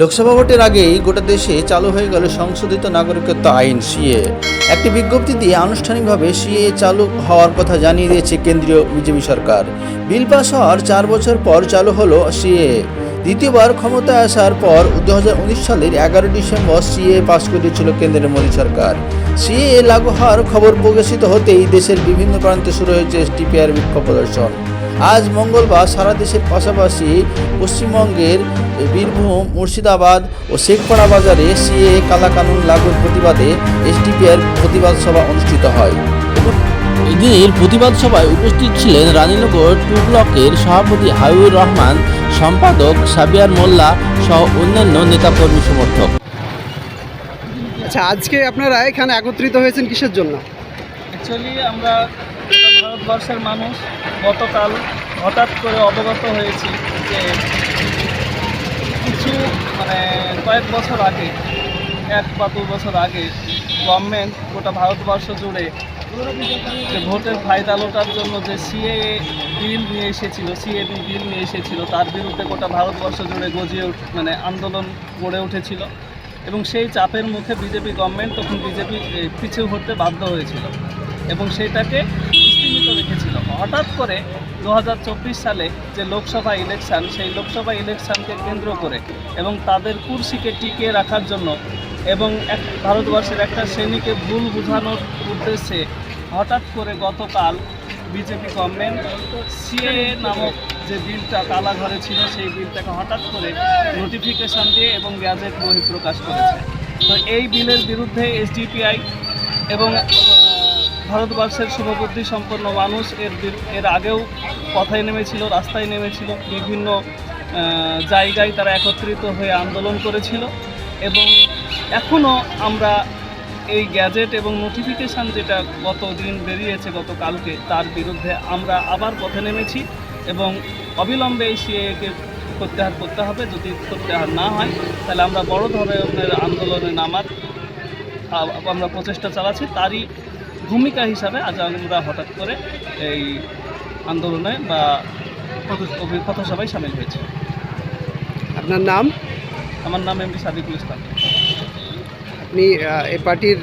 লোকসভা ভোটের আগেই গোটা দেশে চালু হয়ে গেল সংশোধিত নাগরিকত্ব আইন, সিএ। একটি বিজ্ঞপ্তি দিয়ে আনুষ্ঠানিকভাবে সিএ চালু হওয়ার কথা জানিয়ে দিয়েছে কেন্দ্রীয় বিজেপি সরকার। বিল পাস হওয়ার চার বছর পর চালু হলো সিএ। দ্বিতীয়বার ক্ষমতায় আসার পর দু হাজার উনিশ সালের এগারো ডিসেম্বর সিএ পাস করেছিল কেন্দ্রের মোদী সরকার। সিএ লাগু হওয়ার খবর প্রকাশিত হতেই দেশের বিভিন্ন প্রান্তে শুরু হয়েছে এসটিপিআর বিক্ষোভ প্রদর্শন। আজ মঙ্গলবার সারা দেশের পাশাপাশি পশ্চিমবঙ্গের বীরভূম মুর্শিদাবাদ ও শেখপাড়া বাজারে সিএ কালাকানুন লাগুর প্রতিবাদে এসডিপিআর প্রতিবাদ সভা অনুষ্ঠিত হয়। এদিনের প্রতিবাদ সভায় উপস্থিত ছিলেন রানীনগর টু ব্লকের সভাপতি হাবিবুর রহমান সম্পাদক সাবিয়ার মোল্লা সহ অন্যান্য নেতাকর্মী সমর্থক। আচ্ছা আজকে আপনারা এখানে একত্রিত হয়েছেন কিসের জন্য? অ্যাকচুয়ালি আমরা ভারতবর্ষের মানুষ গতকাল হঠাৎ করে অবগত হয়েছি যে কিছু মানে কয়েক বছর আগে, এক বা দু বছর আগে গভর্নমেন্ট গোটা ভারতবর্ষ জুড়ে যে ভোটের ফায়দা লোটার জন্য যে সিএ বিল নিয়ে এসেছিল সিএ বিল নিয়ে এসেছিল, তার বিরুদ্ধে গোটা ভারতবর্ষ জুড়ে গজিয়ে মানে আন্দোলন গড়ে উঠেছিল এবং সেই চাপের মুখে বিজেপি গভর্নমেন্ট তখন বিজেপি পিছু হতে বাধ্য হয়েছিল এবং সেটাকে স্থিমিত রেখেছিল। হঠাৎ করে দু হাজার চব্বিশ সালে যে লোকসভা ইলেকশন, সেই লোকসভা ইলেকশনকে কেন্দ্র করে এবং তাদের কুর্সিকে টিকিয়ে রাখার জন্য এবং এক ভারতবর্ষের একটা শ্রেণীকে ভুল বোঝানোর উদ্দেশ্যে হঠাৎ করে গতকাল বিজেপি গভর্নমেন্ট সিএ নামক যে বিলটা কালা ঘরে ছিল, সেই বিলটাকে হঠাৎ করে নোটিফিকেশন দিয়ে এবং গ্যাজেট বহিঃপ্রকাশ করেছে। তো এই বিলের বিরুদ্ধে এসডিপিআই এবং ভারতবর্ষের শুভবুদ্ধি সম্পন্ন মানুষ এর এর আগেও পথায় নেমেছিল, রাস্তায় নেমেছিল, বিভিন্ন জায়গায় তারা একত্রিত হয়ে আন্দোলন করেছিল এবং এখনও আমরা এই গ্যাজেট এবং নোটিফিকেশান যেটা গত দিন বেরিয়েছে গত কালকে তার বিরুদ্ধে আমরা আবার পথে নেমেছি এবং অবিলম্বে এই সিএকে প্রত্যাহার করতে হবে। যদি প্রত্যাহার না হয়, তাহলে আমরা বড় ধরনের আন্দোলনে নামার আমরা প্রচেষ্টা চালাচ্ছি। তারই ভূমিকা হিসাবে আজ আমরা হঠাৎ করে এই আন্দোলনে বা পথ- পথসভায় সামিল হয়েছি। আপনার নাম? আমার নাম এমপি সাদিকুল ইসলাম। আপনি এই পার্টির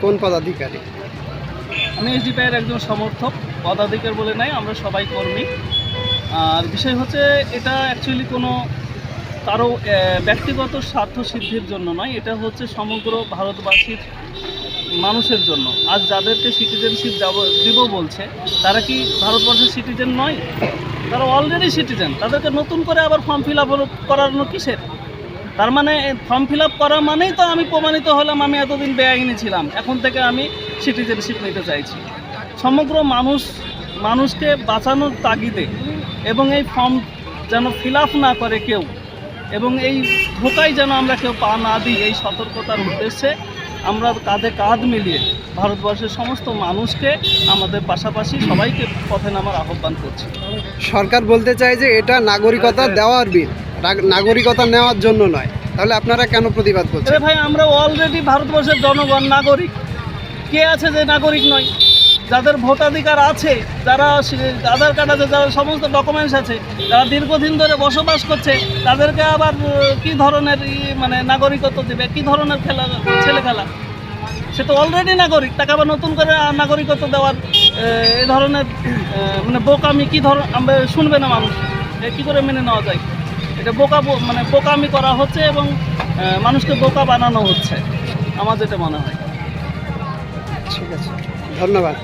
কোন পদাধিকারী? আমি এসডিপিআইয়ের একজন সমর্থক। পদাধিকার বলে নাই আমরা সবাই কর্মী। আর বিষয় হচ্ছে এটা অ্যাকচুয়ালি কোনো কারও ব্যক্তিগত স্বার্থ সিদ্ধির জন্য নয়। এটা হচ্ছে সমগ্র ভারতবাসীর মানুষের জন্য। আজ যাদেরকে সিটিজেনশিপ দিব বলছে, তারা কি ভারতবর্ষের সিটিজেন নয়? তারা অলরেডি সিটিজেন তাদেরকে নতুন করে আবার ফর্ম ফিল আপ করানো কিসের? তার মানে ফর্ম ফিল আপ করা মানেই তো আমি প্রমাণিত হলাম, আমি এতদিন বেআইনি ছিলাম। এখন থেকে আমি সিটিজেনশিপ নিতে চাইছি। সমগ্র মানুষ, মানুষকে বাঁচানোর তাগিদে এবং এই ফর্ম যেন ফিল না করে কেউ এবং এই ধোকায় যেন আমরা কেউ পা না দিই এই সতর্কতার উদ্দেশ্যে আমরা কাঁধে কাঁধ মিলিয়ে ভারতবর্ষের সমস্ত মানুষকে আমাদের পাশাপাশি সবাইকে পথে নামার আহ্বান করছি। সরকার বলতে চায় যে এটা নাগরিকতা দেওয়ার বিল নাগরিকতা নেওয়ার জন্য নয়। তাহলে আপনারা কেন প্রতিবাদ করছেন? ভাই আমরা অলরেডি ভারতবর্ষের জনগণ নাগরিক। কে আছে যে নাগরিক নয়? যাদের ভোটাধিকার আছে, যারা আধার কার্ড আছে, যারা সমস্ত ডকুমেন্টস আছে, যারা দীর্ঘদিন ধরে বসবাস করছে, তাদেরকে আবার কি ধরনের মানে নাগরিকত্ব দেবে? কি ধরনের খেলা, ছেলে খেলা? সে তো অলরেডি নাগরিক, তাকে আবার নতুন করে নাগরিকত্ব দেওয়ার এই ধরনের মানে বোকামি কি ধর শুনবে না মানুষ। এ কী করে মেনে নেওয়া যায়? এটা বোকা মানে বোকামি করা হচ্ছে এবং মানুষকে বোকা বানানো হচ্ছে। আমার যেটা মনে হয়। ঠিক আছে। ধন্যবাদ।